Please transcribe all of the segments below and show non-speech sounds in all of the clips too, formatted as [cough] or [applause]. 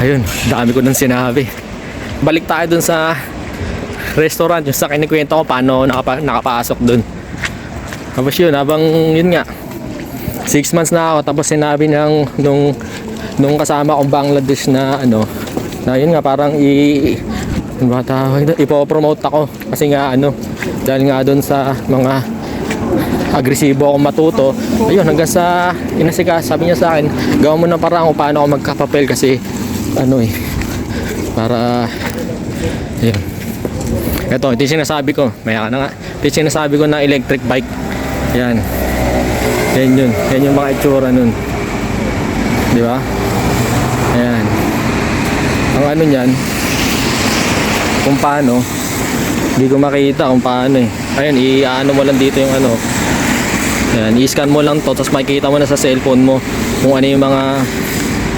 Ayun, dami ko nang sinabi. Balik tayo dun sa restaurant, yung sa kinikwento ko paano nakapa, nakapasok dun. Tapos yun, habang yun nga, six months na ako, tapos sinabi ng nung, nung kasama kong Bangladesh na ano, na yun nga parang i ano ba tawag ipopromote ako kasi nga ano dahil nga doon sa mga agresibo akong matuto ayun hanggang sa inasika sabi niya sa akin gawa mo ng parang kung paano ako magkapapel kasi ano eh para yun ito ito yung sinasabi ko. Maya ka na nga. Ito yung sinasabi ko na electric bike. Yan yan yun. Yan yung mga itsura nun. Di ba? Ayan. Ang ano niyan kung paano hindi ko makita kung paano eh. Ayun i-ano mo lang dito yung ano. Ayan, i-scan mo lang to tapos makikita mo na sa cellphone mo kung ano yung mga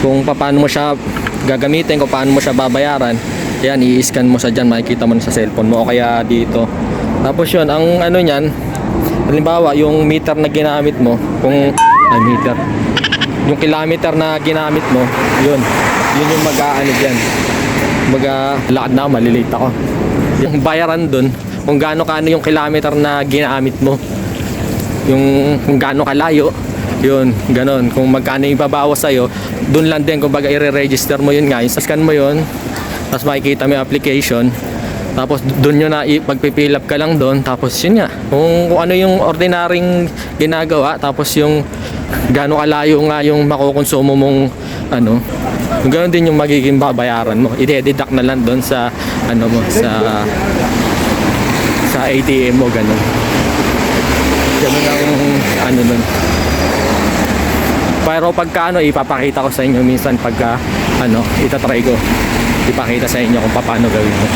kung paano mo siya gagamitin kung paano mo siya babayaran yan i-scan mo sa dyan makikita mo sa cellphone mo o kaya dito. Tapos yun ang ano niyan halimbawa yung meter na ginamit mo kung ay meter. Yung kilometer na ginamit mo yun yun yung mag-aano dyan. Maga lakad na malilate ako. Yung bayaran dun kung gaano kaano yung kilometer na ginamit mo. Yung kung gaano kalayo yun ganon kung magkano yung babawas sa'yo dun lang din kung baga i-register mo yun nga scan mo yun tapos makikita mo yung application tapos dun yun na pagpipill up ka lang doon tapos yun nga kung, kung ano yung ordinaryong ginagawa tapos yung gaano kalayo nga yung makukonsumo mong ano Ganon din yung magiging babayaran mo. I-deduct na lang doon sa ano mo sa sa ATM mo ganun. Ganun ang ano nun. Pero pagka ano, ipapakita ko sa inyo minsan pagka ano, itatry ko. Ipakita sa inyo kung paano gawin mo.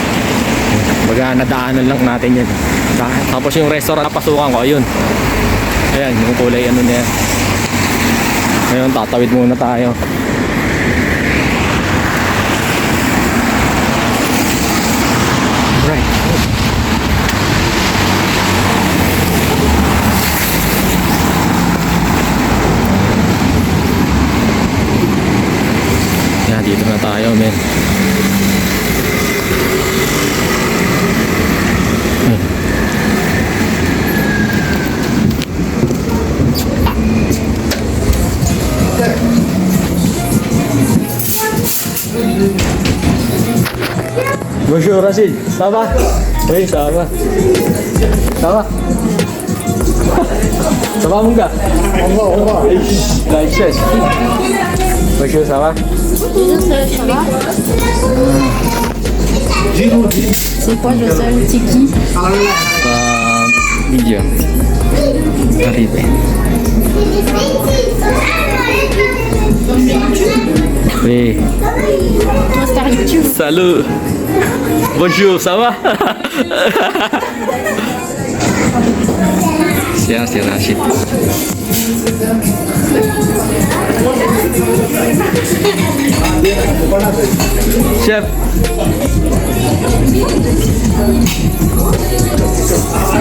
Baga nadaanan lang natin yan. Ta- Tapos yung restaurant na pasukan ko, ayun. Ayan, yung kulay ano niya. Ngayon, tatawid muna tayo. Dito na tayo, men. Hmm. Bonjour Rachid, ça va Oui, ça va. Ça va Ça va mon gars On va, on va. La chaise. Bonjour, ça va C'est quoi le seul C'est qui Euh, video. Arrivé. Oui. Toi, Star YouTube. Salut. Bonjour, ça va Siap, si Rashid. Chef.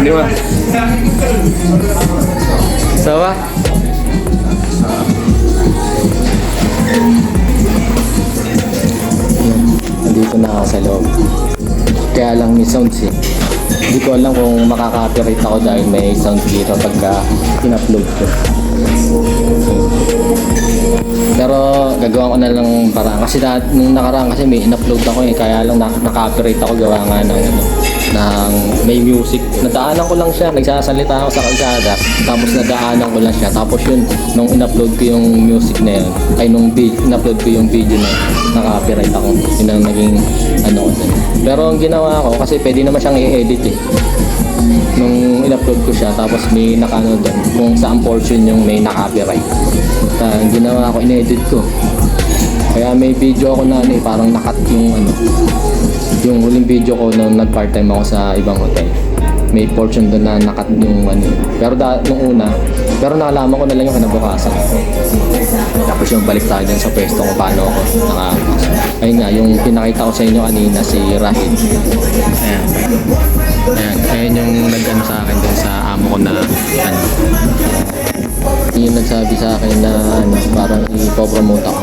Mah. Ça va Nandito na ako sa loob. Kaya lang may sounds eh. Hindi ko alam kung makaka-copyright ako dahil may sounds dito pagka in-upload ko. Pero gagawa ko na lang parang kasi na, nung nakaraan kasi may in-upload ako eh kaya lang na, na-copyright ako gawa nga ng ano, ng may music. Nadaanan ko lang siya, nagsasalita ako sa kalsada tapos nadaanan ko lang siya. Tapos yun, nung in-upload ko yung music na yun, ay nung in-upload ko yung video na yun, na-copyright ako. Yun ang naging ano ko. Pero ang ginawa ko, kasi pwede naman siyang i-edit eh nung in-upload ko siya tapos may nakano doon kung saan portion yung may na-copyright. Ginawa ko, in-edit ko. Kaya may video ako na ano eh, parang nakat yung ano, yung huling video ko nung nag-part-time ako sa ibang hotel. May portion doon na nakat yung ano. eh. Pero da, nung una, pero nakalaman ko na lang yung kinabukasan. Tapos yung balik tayo sa pwesto kung paano ako nakapasok. Ayun nga, yung pinakita ko sa inyo kanina si Rahid. Ayan. Ayan, ayan yung nag-ano sa akin dun sa amo ko na ano. Yung nagsabi sa akin na ano, parang ipopromote ako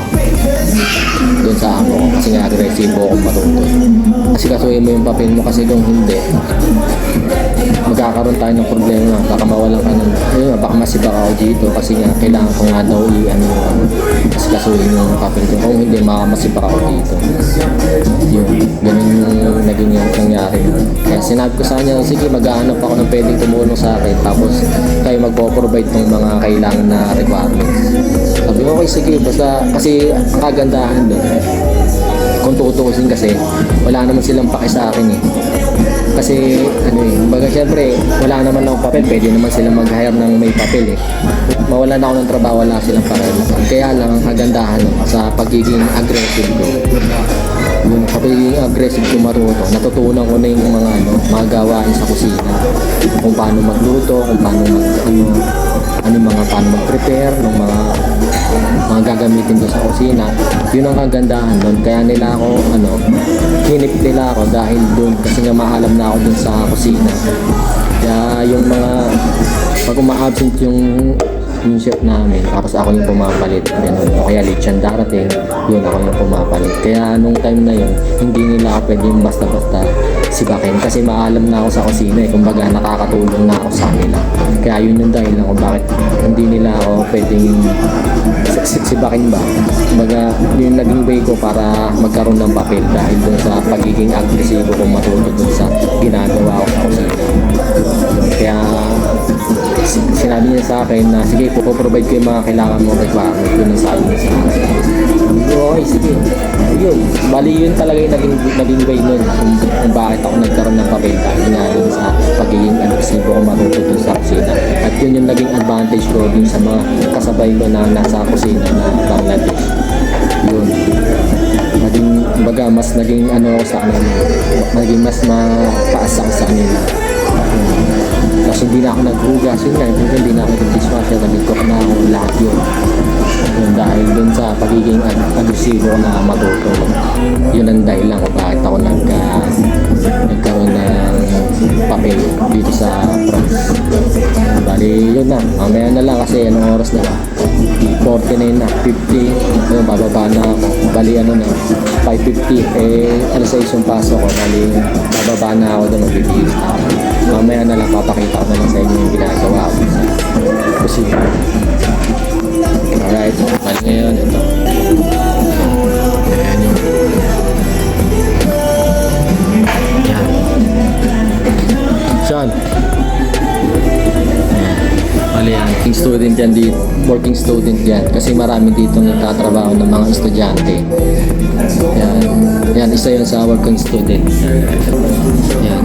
dun sa amo ko. agresibo akong matuto. Kasi kasuhin mo yung papel mo kasi kung hindi, magkakaroon tayo ng problema. Baka mawalan ka ng, ayun, baka masibak ako dito kasi nga kailangan ko nga daw i-ano ano, kasi kasuhin yung papel ko. Kung hindi, baka masibak ako dito. Yun, ganun yung naging yung nangyari. Kaya sinabi ko sa kanya, sige, maghahanap ako ng pwedeng tumulong sa akin. Tapos kayo magpo-provide ng mga kailangan na requirements. Sabi ko, okay, sige, basta kasi ang kagandahan doon, kung tutuusin kasi, wala naman silang pake sa akin eh. Kasi ano eh, baga syempre wala naman akong papel, pwede naman sila mag-hire ng may papel eh. Mawala na ako ng trabaho, wala silang papel. Kaya lang ang kagandahan sa pagiging aggressive ko. Yung pagiging aggressive ko maruto, natutunan ko na yung mga ano, mga gawain sa kusina. Kung paano magluto, kung paano mag ano, ano yung mga paano mag-prepare ng mga mga gagamitin ko sa kusina. Yun ang kagandahan doon. Kaya nila ako, ano, hinip nila ako dahil doon kasi nga maalam na ako doon sa kusina. Kaya yung mga, pag uma-absent yung yung chef namin, tapos ako yung pumapalit, ganun. O kaya late siyang darating, yun ako yung pumapalit. Kaya nung time na yun, hindi nila ako pwedeng basta-basta sibakin kasi maalam na ako sa kusina eh. Kumbaga nakakatulong na ako sa kanila. Kaya yun yung dahilan kung bakit hindi nila ako pwedeng si- si- sibakin ba. Kumbaga yun naging way ko para magkaroon ng papel dahil dun sa pagiging agresibo kong matulog dun sa ginagawa ko sa kusina. Kaya si- sinabi niya sa akin na sige, puprovide ko yung mga kailangan mo requirement. Yun ang sabi niya sa akin. Sige. Yun. Bali, yun talaga yung naging, naging way nun kung, kung bakit ako nagkaroon ng papel dahil nga dun sa pagiging agresibo ko matuto dun sa kusina. At yun yung naging advantage ko dun sa mga kasabay ko na nasa kusina na Bangladesh. Yun. Naging, baga, mas naging ano sa kanila. Naging mas mapaas ako sa kanila. Tapos hindi na ako naghugas, yun nga, hindi, na ako nag-dishwasher, nag-cook na ako lahat yun. Yun, dahil dun sa pagiging ag- agresibo ko na matuto. Yun ang dahilan kung bakit ako nagka, nagkaroon ng papel dito sa France. Bali, yun na. Mamaya na lang kasi anong oras na ba? 49 na, 50. Ayun, bababa na ako. Bali, ano na, 5.50. Eh, alas 6 yung pasok ko. Bali, bababa na ako doon, magbibihis na. Mamaya na lang, papakita ko na lang sa inyo yung ginagawa ko sa kusina. Alright, bali ngayon, ito. Sean. Bali yan, working student yan dito. Working student yan. Kasi marami dito nagtatrabaho ng mga estudyante. Yan. Yan, isa yun sa working student. Yan.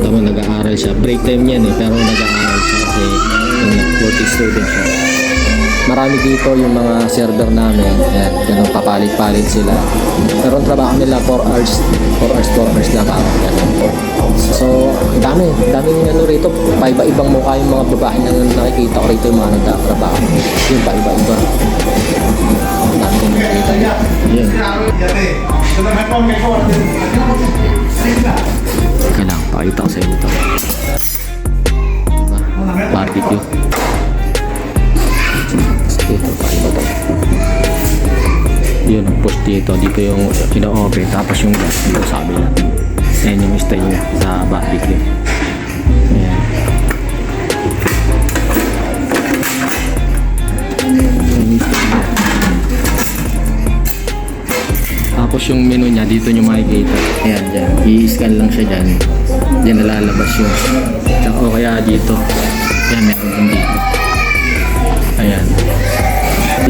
Tama, nag-aaral siya. Break time yan eh, pero nag-aaral siya kasi yung working student siya. Marami dito yung mga server namin. Yan, ganun, papalit-palit sila. Pero ang trabaho nila 4 hours, 4 hours, 4 hours lang ako. So, dami, ang daming ano rito, paiba-ibang mukha yung mga babae na nakikita ko rito yung mga nagtatrabaho. Yun, paiba-iba. Dami kong nakikita. Yun. Kailangan pakita ko sa inyo ito. Diba? Barbecue. Dito. Yun, ang post dito. Dito yung ino-open. Tapos yung gas dito sa kabila. Ayan yung style niya sa barbecue. Ayan. Tapos yung menu niya, dito nyo makikita. Ayan, dyan. I-scan lang siya dyan. Diyan nalalabas. Tsaka o kaya dito.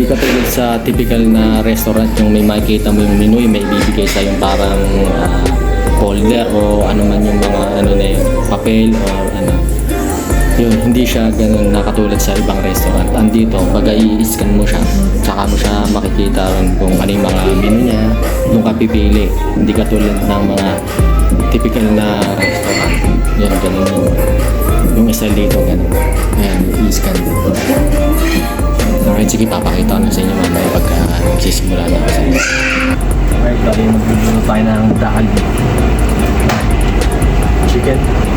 Hindi katulad sa typical na restaurant yung may makikita mo yung menu, may ibibigay sa yung parang ah, folder o ano man yung mga ano na yun, papel or ano. Yun, hindi siya ganun nakatulad sa ibang restaurant. Andito, pag i-scan mo siya, tsaka mo siya makikita kung ano yung mga menu niya, yung ka pipili. Hindi katulad ng mga typical na restaurant. Yan, ganun yung, yung isa dito, ganun. Ayan, i-scan dito. Sige, papakita ko sa inyo mamaya pagka nagsisimula na ako sa inyo. Okay, bali magbibigyan tayo ng dahal. Chicken.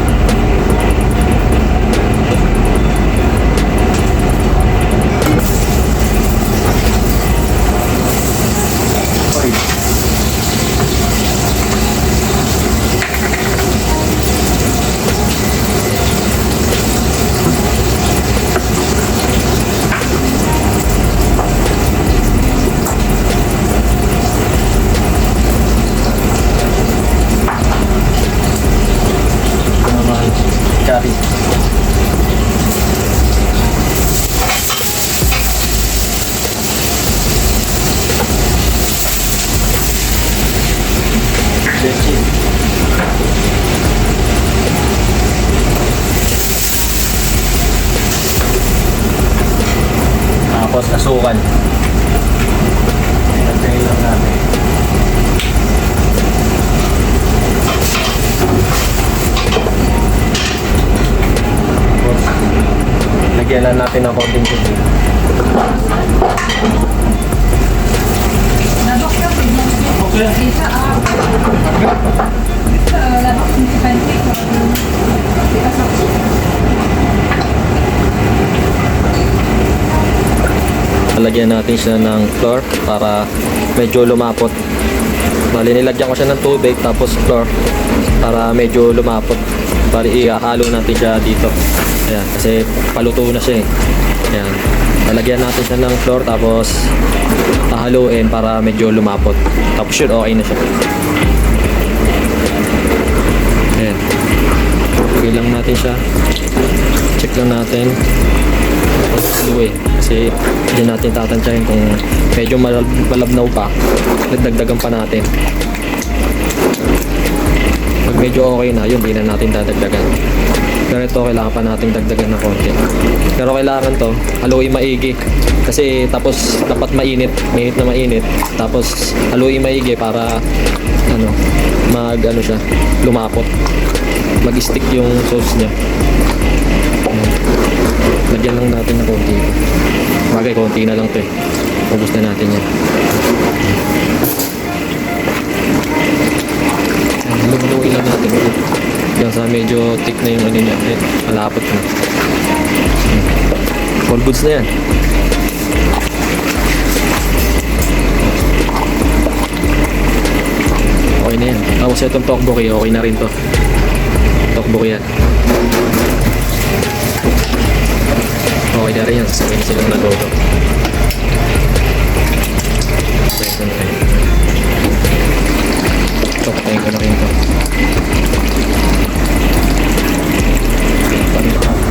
Lalagyan natin siya ng flour para medyo lumapot. Bali, nilagyan ko siya ng tubig tapos flour para medyo lumapot. Bali, ihahalo natin siya dito. Ayan, kasi paluto na siya eh. Ayan. Lalagyan natin siya ng flour tapos hahaluin para medyo lumapot. Tapos yun, okay na siya. Ayan. Okay lang natin siya. Check lang natin haluin kasi hindi natin tatansyahin kung medyo malab malabnaw pa. Nagdagdagan pa natin. Pag medyo okay na yun hindi na natin dadagdagan. Pero ito kailangan pa natin dagdagan ng konti. Pero kailangan to haluin maigi. Kasi tapos dapat mainit mainit na mainit. Tapos haluin maigi para ano mag ano siya lumapot. Mag stick yung sauce niya lagyan lang natin ng konti. Bagay konti na lang to eh. Ubus na natin yan. Lumunuin lang natin ulit. Hanggang sa medyo thick na yung ano niya. Eh, malapot na. Hmm. all goods na yan. Okay na yan. Tapos itong tokboki okay na rin to. Tokboki yan Okay na rin yan. Sasabihin silang nag-auto. Pwede na. Ito, patayin ko na rin ito. Okay.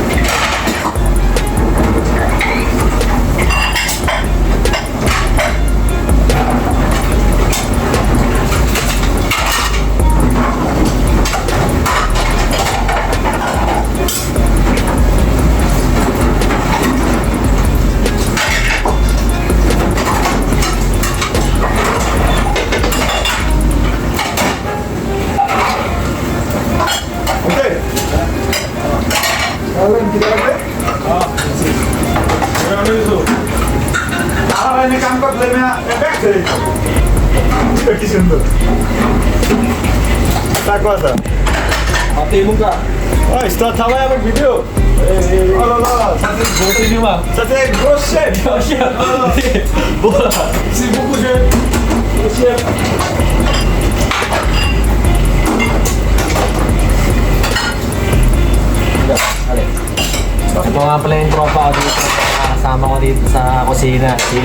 কাম করলে কি সুন্দর Tak kuasa. Mati muka. Oh, setelah tahu yang video. Oh, lah, lah. Satu botol ni mah. Satu gross chef. Gross chef. Bola. Si buku chef. Gross chef. Ito nga pala yung tropa ko dito. Kasama ko dito sa kusina. Si...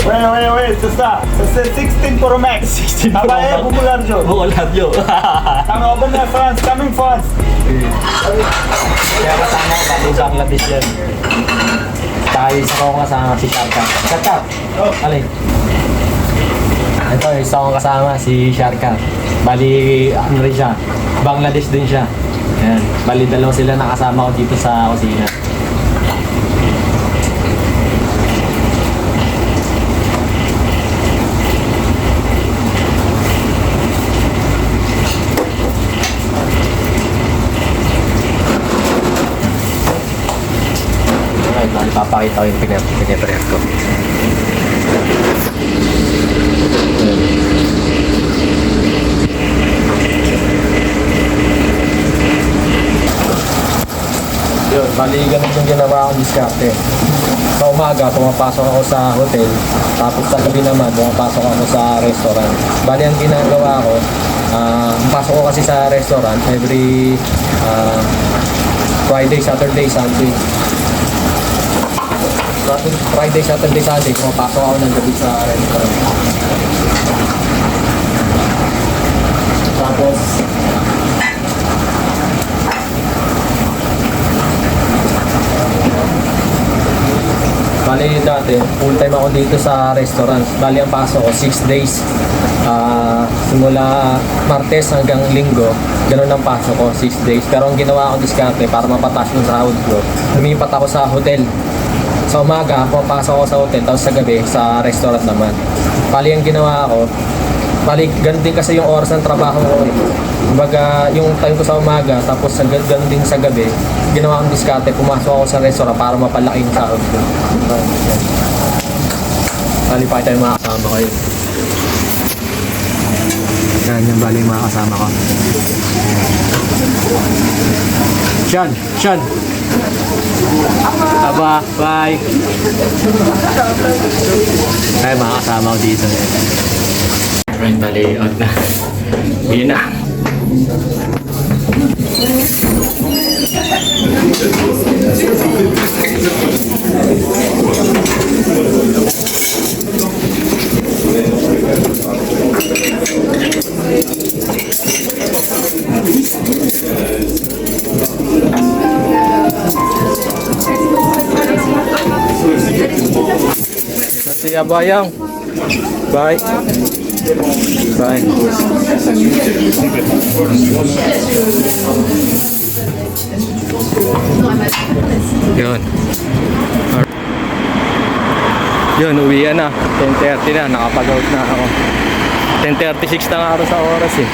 Wait, wait, wait. Sa sa 16 Pro Max. 16 Pro Abaye Max. popular jo. Bulat yun. Ang open na France, coming France. Kaya kasama ko bali Bangladesh yan. Tayo isa ko kasama si Sharka. Sharka! Oh. Alin? Ito, isa ko kasama si Sharka. Bali, ano rin siya. Bangladesh din siya. Yan. Bali, dalawa sila nakasama ko dito sa kusina. Okay, bali, papakita ko yung pinaprep ko. Yun, bali ganun yung ginawa akong diskarte. Sa umaga, pumapasok ako sa hotel. Tapos sa gabi naman, pumapasok ako sa restaurant. Bali, ang ginagawa ko, ah, pasok ko kasi sa restaurant every ah, Friday, Saturday, Sunday. Friday, Saturday, Sunday, pumapasok ako ng gabi sa restaurant. Tapos, Bali dati, full time ako dito sa restaurant. Bali ang pasok ko, 6 days. Ah, simula Martes hanggang Linggo, ganun ang pasok ko, 6 days. Pero ang ginawa ko diskarte para mapataas yung sahod ko, lumipat ako sa hotel. Sa umaga, pumapasok ako sa hotel, tapos sa gabi, sa restaurant naman. Bali ang ginawa ko, balik, ganun din kasi yung oras ng trabaho ko. eh. Kumbaga, yung time ko sa umaga, tapos sa gan- ganun din sa gabi, ginawa kong diskarte, pumasok ako sa restaurant para mapalaki yung sahod ko. Bali pa tayo mga kasama ko yun. Yan yung bali mga kasama ko. Sean, Sean. Aba, bye. Ay, mga kasama ko dito. Right, bali, na. Yun na. Si Abayang. Bye. Bye. Yun. Yun, uwian na. 10.30 na. Nakapag-out na ako. 10.36 na nga ako sa oras eh.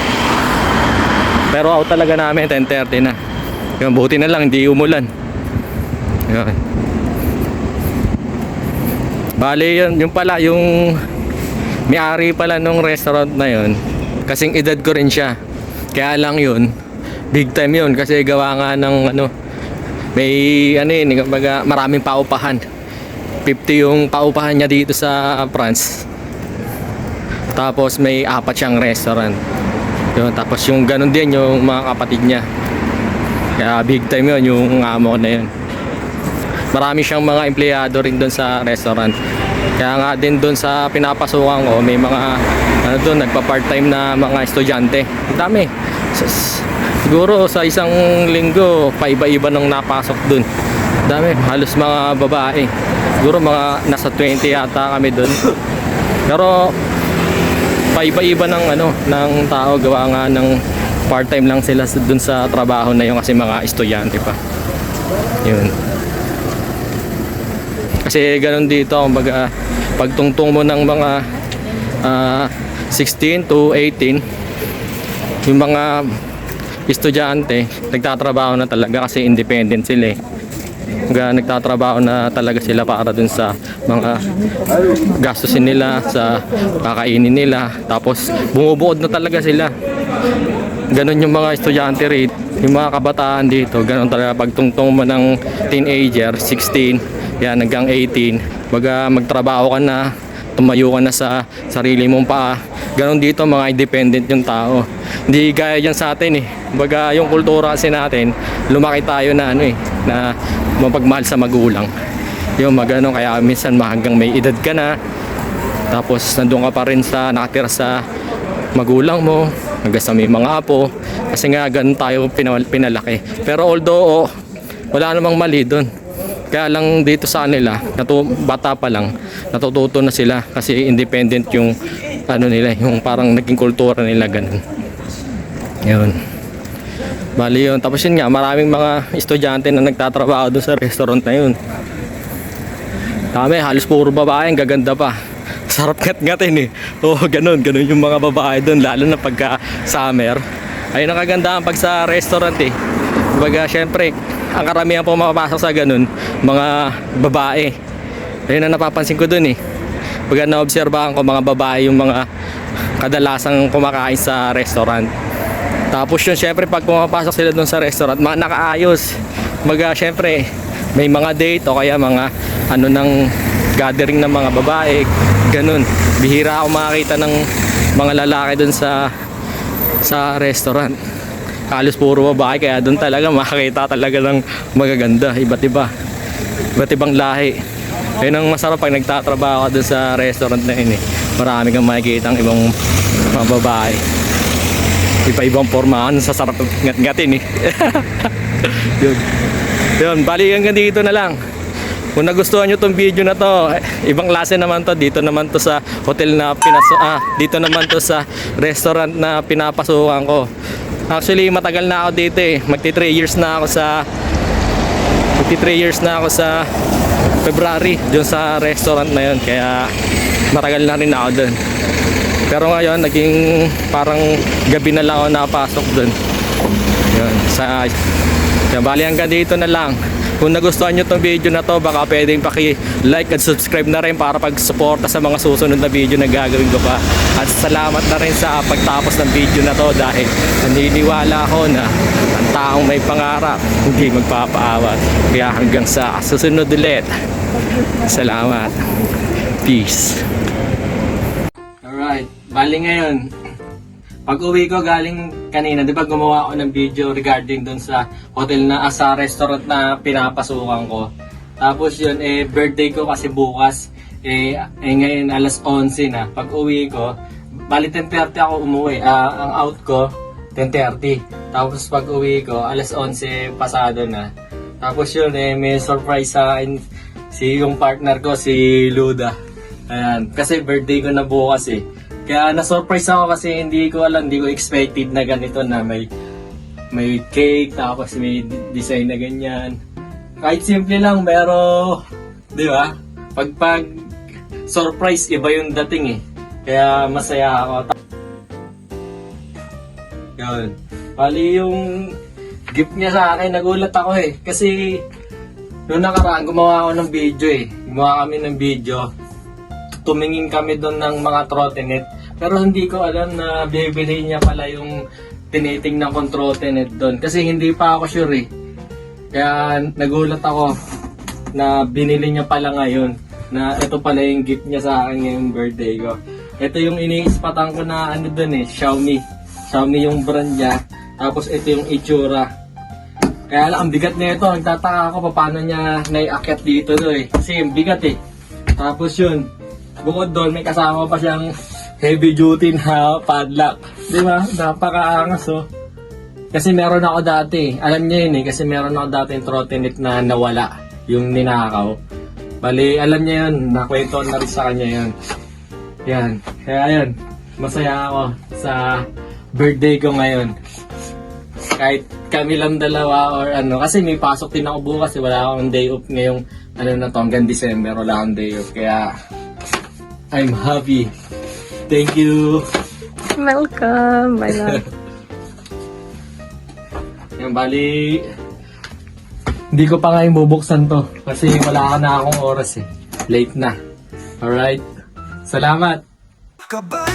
Pero out talaga namin 10.30 na. Yun, buti na lang, hindi umulan. Yun. Bale, yun, yung pala, yung may-ari pala nung restaurant na yun, kasing edad ko rin siya. Kaya lang yun, big time yun kasi gawa nga ng ano, may ano yun, kumbaga, maraming paupahan. 50 yung paupahan niya dito sa France. Tapos may apat siyang restaurant. Yun, tapos yung ganun din yung mga kapatid niya. Kaya big time yun yung amo na yun. Marami siyang mga empleyado rin doon sa restaurant. Kaya nga din doon sa pinapasukan ko, may mga ano doon, nagpa-part-time na mga estudyante. Ang dami. Siguro sa isang linggo, paiba-iba nang napasok doon. Dami, halos mga babae. Siguro mga nasa 20 yata kami doon. Pero paiba-iba ng ano ng tao gawa nga ng part-time lang sila doon sa trabaho na yun kasi mga estudyante pa. Yun. Kasi ganun dito, kumbaga, pagtungtong mo ng mga ah, 16 to 18, yung mga estudyante, nagtatrabaho na talaga kasi independent sila eh. Nagtatrabaho na talaga sila para dun sa mga gastusin nila, sa kakainin nila. Tapos, bumubuod na talaga sila. Ganon yung mga estudyante rito. Yung mga kabataan dito, ganon talaga pagtungtong mo ng teenager, 16, yan hanggang 18. Baga magtrabaho ka na, tumayo ka na sa sarili mong paa. Ganon dito mga independent yung tao. Hindi gaya yan sa atin eh. Baga yung kultura kasi natin, lumaki tayo na ano eh, na mapagmahal sa magulang. Yung magano kaya minsan hanggang may edad ka na, tapos nandun ka pa rin sa nakatira sa magulang mo, hanggang sa may mga apo. Kasi nga ganun tayo pinal- pinalaki. Pero although oh, wala namang mali doon. Kaya lang dito sa kanila, natu bata pa lang, natututo na sila kasi independent yung ano nila, yung parang naging kultura nila ganun. Yun. Bali yun. Tapos yun nga, maraming mga estudyante na nagtatrabaho doon sa restaurant na yun. Dami, halos puro babae, ang gaganda pa. Sarap ngat-ngatin eh. Oo, ganun, ganun yung mga babae doon, lalo na pagka summer. Ayun ang kagandahan pag sa restaurant eh. Kumbaga, syempre, ang karamihan po makapasok sa ganun, mga babae. Ayun ang napapansin ko doon eh. Pagka naobserbahan ko mga babae yung mga kadalasang kumakain sa restaurant. Tapos yun, syempre pag pumapasok sila doon sa restaurant, mga nakaayos. Maga, syempre, may mga date o kaya mga ano ng gathering ng mga babae, ganun. Bihira ako makakita ng mga lalaki doon sa sa restaurant. Halos puro babae kaya doon talaga makakita talaga ng magaganda, iba't iba. Iba't ibang lahi. Yun ang masarap pag nagtatrabaho ka doon sa restaurant na yun eh. Marami kang makikita ang ibang mga babae iba-ibang formahan sa sarap ngat-ngatin eh. [laughs] Yun. Yun, bali hanggang dito na lang. Kung nagustuhan nyo tong video na to, eh, ibang klase naman to. Dito naman to sa hotel na pinaso ah, dito naman to sa restaurant na pinapasukan ko. Actually, matagal na ako dito eh. Magti 3 years na ako sa magti 3 years na ako sa February doon sa restaurant na yun. Kaya matagal na rin ako doon. Pero ngayon, naging parang gabi na lang ako nakapasok dun. Yun, sa... Yan, bali hanggang dito na lang. Kung nagustuhan nyo tong video na to, baka pwedeng paki-like at subscribe na rin para pag-suporta sa mga susunod na video na gagawin ko pa. At salamat na rin sa pagtapos ng video na to dahil naniniwala ako na ang taong may pangarap hindi magpapaawat. Kaya hanggang sa susunod ulit. Salamat. Peace. Alright, bali ngayon, pag uwi ko galing kanina, di ba gumawa ako ng video regarding dun sa hotel na ah, restaurant na pinapasukan ko. Tapos yun, eh, birthday ko kasi bukas. Eh, eh ngayon alas 11 na. Pag uwi ko, bali 10.30 ako umuwi. Ah, ang out ko, 10.30. Tapos pag uwi ko, alas 11 pasado na. Tapos yun, eh, may surprise sa akin si yung partner ko, si Luda. Ayan, kasi birthday ko na bukas eh. Kaya na-surprise ako kasi hindi ko alam, hindi ko expected na ganito na may may cake, tapos may design na ganyan. Kahit simple lang, pero, di ba? Pag pag surprise, iba yung dating eh. Kaya masaya ako. Yun. Bali yung gift niya sa akin, nagulat ako eh. Kasi, noong nakaraan, gumawa ako ng video eh. Gumawa kami ng video. Tumingin kami doon ng mga trottinet. Pero hindi ko alam na bibili niya pala yung tinitingnan kong trottinet doon. Kasi hindi pa ako sure eh. Kaya nagulat ako na binili niya pala ngayon. Na ito pala yung gift niya sa akin ngayong birthday ko. Ito yung iniispatan ko na ano doon eh, Xiaomi. Xiaomi yung brand niya. Tapos ito yung itsura. Kaya lang, ang bigat nito. Nagtataka ako pa paano niya naiakyat dito do eh. Kasi yung bigat eh. Tapos yun, bukod doon, may kasama pa siyang heavy duty na padlock. Di ba? Napakaangas oh. Kasi meron ako dati. Alam niya yun eh. Kasi meron ako dati yung trottinette na nawala. Yung ninakaw. Bali, alam niya yun. Nakwento na rin sa kanya yun. Yan. Kaya yun. Masaya ako sa birthday ko ngayon. Kahit kami lang dalawa or ano. Kasi may pasok din ako bukas. Eh. Wala akong day off ngayong ano na to. Hanggang December. Wala akong day off. Kaya I'm happy. Thank you. Welcome, my love. [laughs] Yan, bali, hindi ko pa nga yung bubuksan to kasi wala ka na akong oras eh. Late na. Alright? Salamat! Kabay